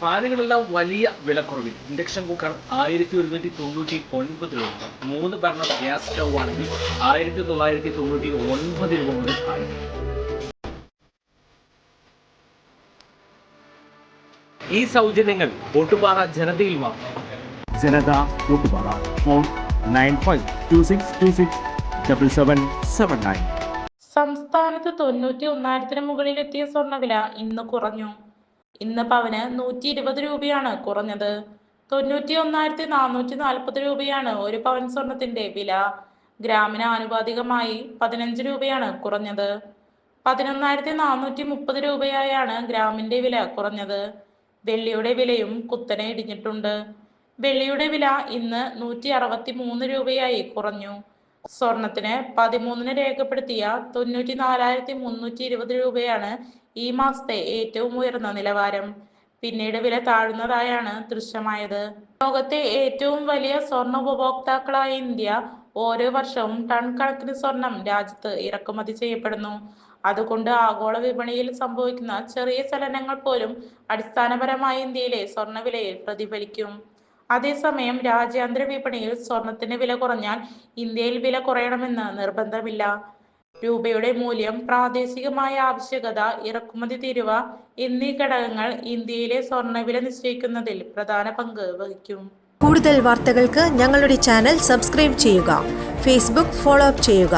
ഫാനുകളെല്ലാം വലിയ വിലക്കുറവിൽ. Induction cooker ആയിരത്തി ഒരുന്നൂറ്റി തൊണ്ണൂറ്റി ഒൻപത് രൂപ മൂന്ന് ഭരണം ഗ്യാസ് സ്റ്റൗ ആണെങ്കിൽ ആയിരത്തി തൊള്ളായിരത്തി തൊണ്ണൂറ്റി ഒൻപത് രൂപ മുതൽ ആയി. ഈ സൗജന്യങ്ങൾ ഓട്ടുപാറ ജനതയിൽ മാത്രം Janatha Ottupara phone nine five two six two six double seven seven nine. സംസ്ഥാനത്ത് തൊണ്ണൂറ്റി ഒന്നായിരത്തിന് മുകളിലെത്തിയ സ്വർണവില ഇന്ന് കുറഞ്ഞു. ഇന്ന് പവന് നൂറ്റി ഇരുപത് രൂപയാണ് കുറഞ്ഞത്. തൊണ്ണൂറ്റി ഒന്നായിരത്തി നാനൂറ്റി നാൽപ്പത് രൂപയാണ് ഒരു പവൻ സ്വർണത്തിന്റെ വില. ഗ്രാമിന് ആനുപാതികമായി പതിനഞ്ച് രൂപയാണ് കുറഞ്ഞത്. പതിനൊന്നായിരത്തി നാനൂറ്റി മുപ്പത് രൂപയായാണ് ഗ്രാമിന്റെ വില കുറഞ്ഞത്. വെള്ളിയുടെ വിലയും കുത്തനെ ഇടിഞ്ഞിട്ടുണ്ട്. വെള്ളിയുടെ വില ഇന്ന് നൂറ്റി അറുപത്തി മൂന്ന് രൂപയായി കുറഞ്ഞു. സ്വർണത്തിന് പതിമൂന്നിന് രേഖപ്പെടുത്തിയ തൊണ്ണൂറ്റി നാലായിരത്തി മുന്നൂറ്റി ഇരുപത് രൂപയാണ് ഈ മാസത്തെ ഏറ്റവും ഉയർന്ന നിലവാരം. പിന്നീട് വില താഴ്ന്നതായാണ് ദൃശ്യമായത്. ലോകത്തെ ഏറ്റവും വലിയ സ്വർണ ഉപഭോക്താക്കളായ ഇന്ത്യ ഓരോ വർഷവും ടൺ കണക്കിന് സ്വർണം രാജ്യത്ത് ഇറക്കുമതി ചെയ്യപ്പെടുന്നു. അതുകൊണ്ട് ആഗോള വിപണിയിൽ സംഭവിക്കുന്ന ചെറിയ ചലനങ്ങൾ പോലും അടിസ്ഥാനപരമായി ഇന്ത്യയിലെ സ്വർണവിലയിൽ പ്രതിഫലിക്കും. അതേസമയം രാജ്യാന്തര വിപണിയിൽ സ്വർണത്തിന് വില കുറഞ്ഞാൽ ഇന്ത്യയിൽ വില കുറയണമെന്ന് നിർബന്ധമില്ല. രൂപയുടെ മൂല്യം പ്രാദേശികമായ ആവശ്യകത ഇറക്കുമതി തീരുവ എന്നീ ഘടകങ്ങൾ ഇന്ത്യയിലെ സ്വർണവില നിശ്ചയിക്കുന്നതിൽ പ്രധാന പങ്ക് വഹിക്കും. കൂടുതൽ വാർത്തകൾക്ക് ഞങ്ങളുടെ ചാനൽ സബ്സ്ക്രൈബ് ചെയ്യുക ഫേസ്ബുക്ക് ഫോളോ അപ്പ് ചെയ്യുക.